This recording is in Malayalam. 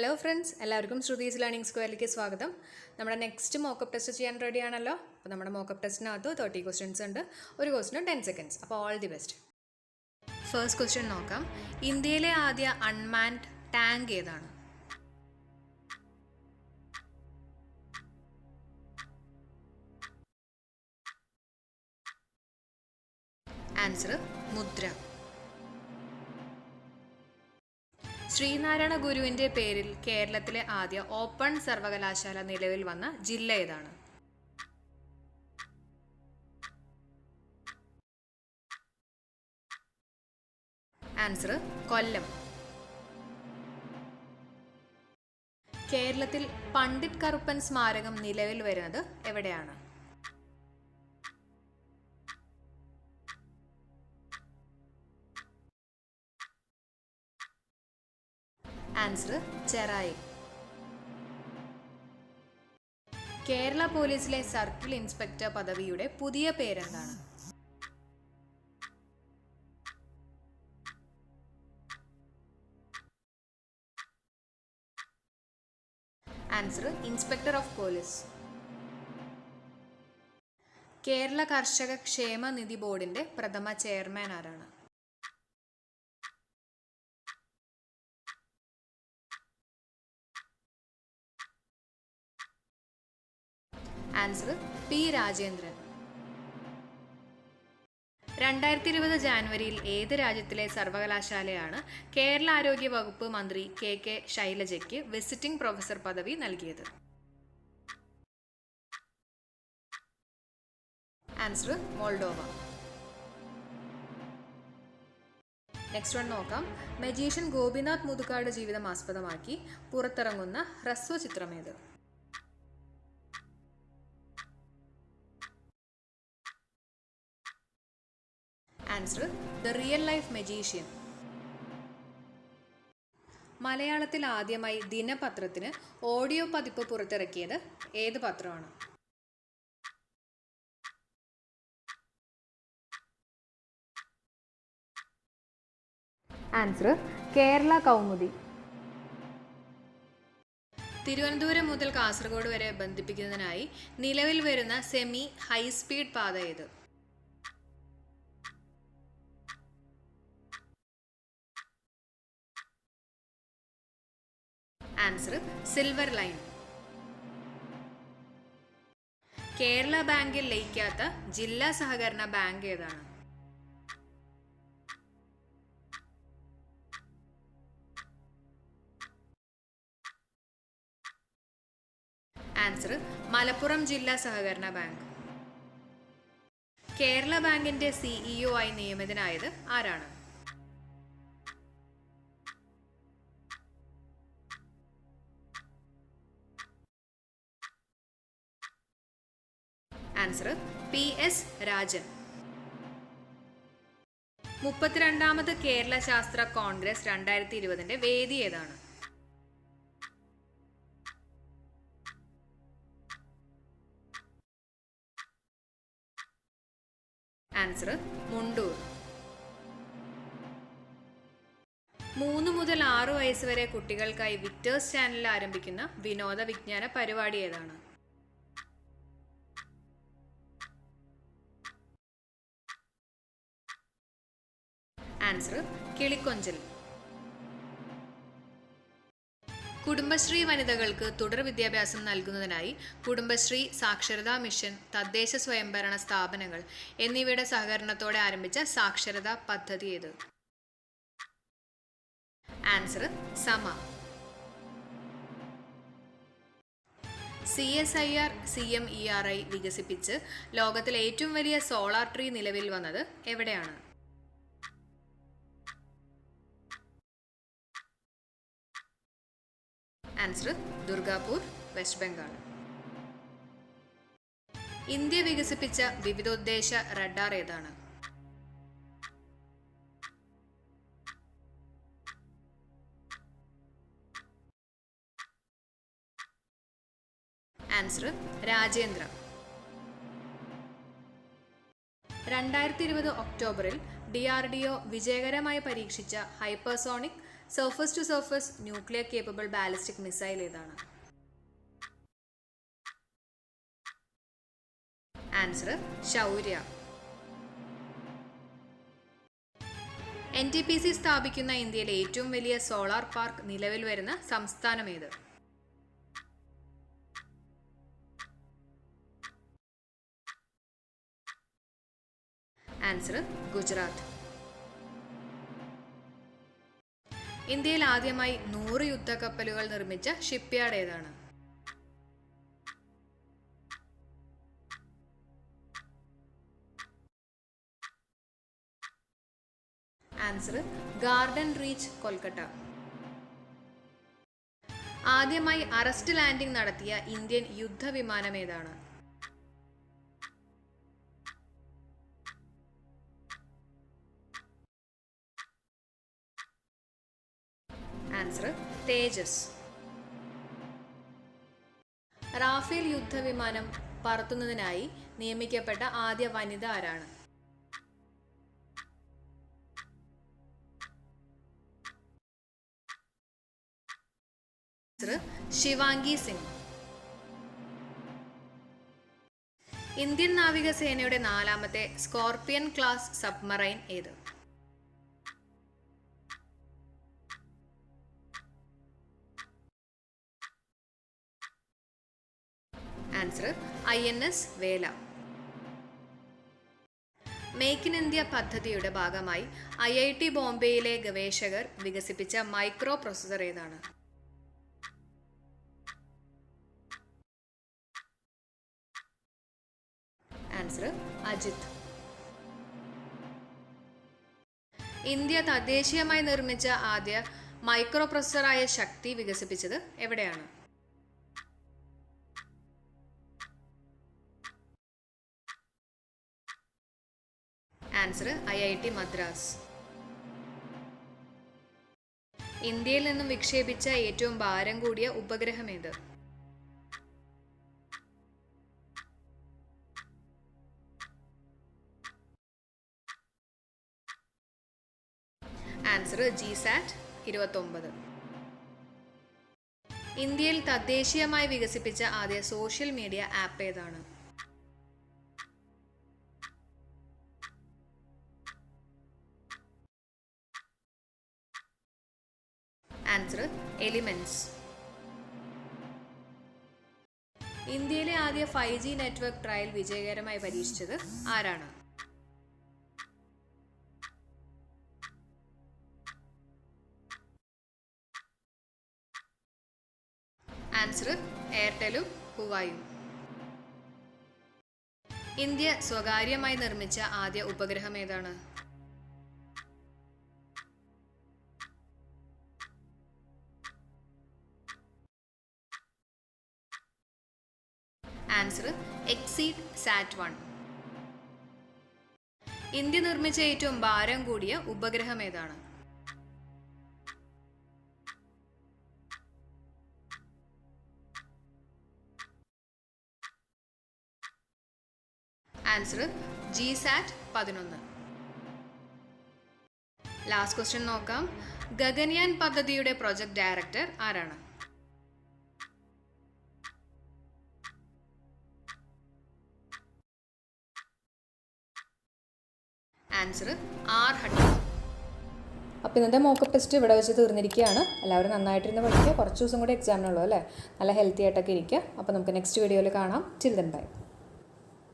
ഹലോ ഫ്രണ്ട്സ് എല്ലാവർക്കും ശ്രുതീസ് ലേണിംഗ് സ്ക്വയറിലേക്ക് സ്വാഗതം. നമ്മുടെ നെക്സ്റ്റ് മോക്കപ്പ് ടെസ്റ്റ് ചെയ്യാൻ റെഡി ആണല്ലോ? അപ്പോൾ നമ്മുടെ മോക്കപ്പ് ടെസ്റ്റിനകത്ത് തേർട്ടി ക്വസ്റ്റ്യൻസ് ഉണ്ട്. ഒരു ക്വസ്റ്റിന് ടെൻ സെക്കൻഡ്സ് അപ്പോൾ all the best first question നോക്കാം. ഇന്ത്യയിലെ ആദ്യ അൺമാൻഡ് ടാങ്ക് ഏതാണ്? ആൻസർ മുദ്ര. ശ്രീനാരായണ ഗുരുവിന്റെ പേരിൽ കേരളത്തിലെ ആദ്യ ഓപ്പൺ സർവകലാശാല നിലവിൽ വന്ന ജില്ല ഏതാണ്? ആൻസർ കൊല്ലം. കേരളത്തിൽ പണ്ഡിറ്റ് കറുപ്പൻ സ്മാരകം നിലവിൽ വരുന്നത് എവിടെയാണ്? ആൻസർ ചെറായി. കേരള പോലീസിലെ സർക്കിൾ ഇൻസ്പെക്ടർ പദവിയുടെ പുതിയ പേരെന്താണ്? Answer inspector of police. Kerala കർഷക ക്ഷേമ നിധി ബോർഡിന്റെ പ്രഥമ ചെയർമാൻ ആരാണ്? Answer P Rajendran. രണ്ടായിരത്തി ഇരുപത് ജാനുവരിയിൽ ഏത് രാജ്യത്തിലെ സർവകലാശാലയാണ് കേരള ആരോഗ്യ വകുപ്പ് മന്ത്രി കെ കെ ശൈലജയ്ക്ക് വിസിറ്റിംഗ് പ്രൊഫസർ പദവി നൽകിയത്? Answer Moldova. നെക്സ്റ്റ് വൺ നോക്കാം. മജീഷ്യൻ ഗോപിനാഥ് മുതുകാട് ജീവിതം ആസ്പദമാക്കി പുറത്തിറങ്ങുന്ന ഹ്രസ്വ ചിത്രമേത്? Answer the real life magician മലയാളത്തിൽ ആദ്യമായി ദിനപത്രത്തിന് ഓഡിയോ പതിപ്പ് പുറത്തിറക്കിയത് ഏത് പത്രമാണ്? ആൻസർ കേരള കൗമുദി തിരുവനന്തപുരം മുതൽ കാസർഗോഡ് വരെ ബന്ധിപ്പിക്കുന്നതിനായി നിലവിൽ വരുന്ന സെമി ഹൈസ്പീഡ് പാത ഏത്? Answer silver line. കേരള ബാങ്കിൽ ലയിക്കാത്ത ജില്ലാ സഹകരണ ബാങ്ക് ഏതാണ്? ആൻസർ മലപ്പുറം ജില്ലാ സഹകരണ ബാങ്ക്. കേരള ബാങ്കിന്റെ സിഇഒ ആയി നിയമിതനായത് ആരാണ്? ആൻസർ പി എസ് രാജൻ മുപ്പത്തിരണ്ടാമത് കേരള ശാസ്ത്ര കോൺഗ്രസ് രണ്ടായിരത്തി ഇരുപതിന്റെ വേദി ഏതാണ്? ആൻസർ മുണ്ടൂർ മൂന്ന് മുതൽ ആറു വയസ്സ് വരെ കുട്ടികൾക്കായി വിറ്റേഴ്സ് ചാനലിൽ ആരംഭിക്കുന്ന വിനോദ വിജ്ഞാന പരിപാടി ഏതാണ്? ആൻസർ കിളിക്കൊഞ്ചൽ. കുടുംബശ്രീ വനിതകൾക്ക് തുടർ വിദ്യാഭ്യാസം നൽകുന്നതിനായി കുടുംബശ്രീ സാക്ഷരതാ മിഷൻ തദ്ദേശ സ്വയംഭരണ സ്ഥാപനങ്ങൾ എന്നിവയുടെ സഹകരണത്തോടെ ആരംഭിച്ച സാക്ഷരതാ പദ്ധതി ഏത്? Answer Sama. C S I R C M E R I വികസിപ്പിച്ച് ലോകത്തിലെ ഏറ്റവും വലിയ സോളാർ ട്രീ നിലവിൽ വന്നത് എവിടെയാണ്? Answer Durgapur West Bengal. India വികസിപ്പിച്ച വിവിധോദ്ദേശ റഡാർ ഏതാണ്? ആൻസർ രാജേന്ദ്ര. രണ്ടായിരത്തി ഇരുപത് ഒക്ടോബറിൽ ഡി ആർ ഡി ഒ വിജയകരമായി പരീക്ഷിച്ച hypersonic surface to surface nuclear capable ballistic missile ഏതാണ്? Answer Shaurya N T P C സ്ഥാപിക്കുന്ന ഇന്ത്യയിലെ ഏറ്റവും വലിയ സോളാർ പാർക്ക് നിലവിൽ വരുന്ന സംസ്ഥാനം ഏത്? ആൻസർ ഗുജറാത്ത് ഇന്ത്യയിൽ ആദ്യമായി നൂറ് യുദ്ധക്കപ്പലുകൾ നിർമ്മിച്ച ഷിപ്പ്യാർഡ് ഏതാണ് ആൻസർ ഗാർഡൻ റീച്ച് കൊൽക്കട്ട. ആദ്യമായി അറസ്റ്റ് ലാൻഡിംഗ് നടത്തിയ ഇന്ത്യൻ യുദ്ധവിമാനം ഏതാണ്? ആൻസർ തേജസ്. റാഫേൽ യുദ്ധവിമാനം പറത്തുന്നതിനായി നിയമിക്കപ്പെട്ട ആദ്യ വനിത ആരാണ്? ശിവാംഗി സിംഗ്. ഇന്ത്യൻ നാവികസേനയുടെ നാലാമത്തെ സ്കോർപിയൻ ക്ലാസ് സബ്മറൈൻ ഏത്? Answer I N S Vela. Make in India പദ്ധതിയുടെ ഭാഗമായി ഐ ഐ ടി ബോംബെയിലെ ഗവേഷകർ വികസിപ്പിച്ച മൈക്രോ പ്രൊസസർ ഏതാണ്? ആൻസർ അജിത്. ഇന്ത്യ തദ്ദേശീയമായി നിർമ്മിച്ച ആദ്യ മൈക്രോ പ്രൊസസറായ ശക്തി വികസിപ്പിച്ചത് എവിടെയാണ്? Answer I I T Madras ഇന്ത്യയിൽ നിന്നും വിക്ഷേപിച്ച ഏറ്റവും ഭാരം കൂടിയ ഉപഗ്രഹം ഏത്? ആൻസർ ജി സാറ്റ് ഇരുപത്തൊമ്പത്. ഇന്ത്യയിൽ തദ്ദേശീയമായി വികസിപ്പിച്ച ആദ്യ സോഷ്യൽ മീഡിയ ആപ്പ് ഏതാണ്? Answer Elyments. ഇന്ത്യയിലെ ആദ്യ ഫൈവ് ജി നെറ്റ്വർക്ക് ട്രയൽ വിജയകരമായി പരീക്ഷിച്ചത് ആരാണ്? ആൻസർ എയർടെലും ഹുവായും. ഇന്ത്യ സ്വകാര്യമായി നിർമ്മിച്ച ആദ്യ ഉപഗ്രഹം ഏതാണ്? Answer Exseed Sat one. India നിർമ്മിച്ച ഏറ്റവും ഭാരം കൂടിയ ഉപഗ്രഹം ഏതാണ്? ആൻസർ ജി സാറ്റ് പതിനൊന്ന്. ലാസ്റ്റ് ക്വസ്റ്റ്യൻ നോക്കാം. ഗഗൻയാൻ പദ്ധതിയുടെ പ്രൊജക്ട് ഡയറക്ടർ ആരാണ്? ആൻസർ ആർ ഹൺഡ്രഡ് അപ്പോൾ ഇന്നത്തെ മോക്കപ്പ് ടെസ്റ്റ് ഇവിടെ വെച്ച് തീർന്നിരിക്കുകയാണ്. എല്ലാവരും നന്നായിട്ടിരുന്ന് പഠിക്കുക. കുറച്ച് ദിവസം കൂടി എക്സാമിനുള്ളൂ അല്ലേ? നല്ല ഹെൽത്തി ആയിട്ടൊക്കെ ഇരിക്കുക. അപ്പോൾ നമുക്ക് നെക്സ്റ്റ് വീഡിയോയിൽ കാണാം. Children by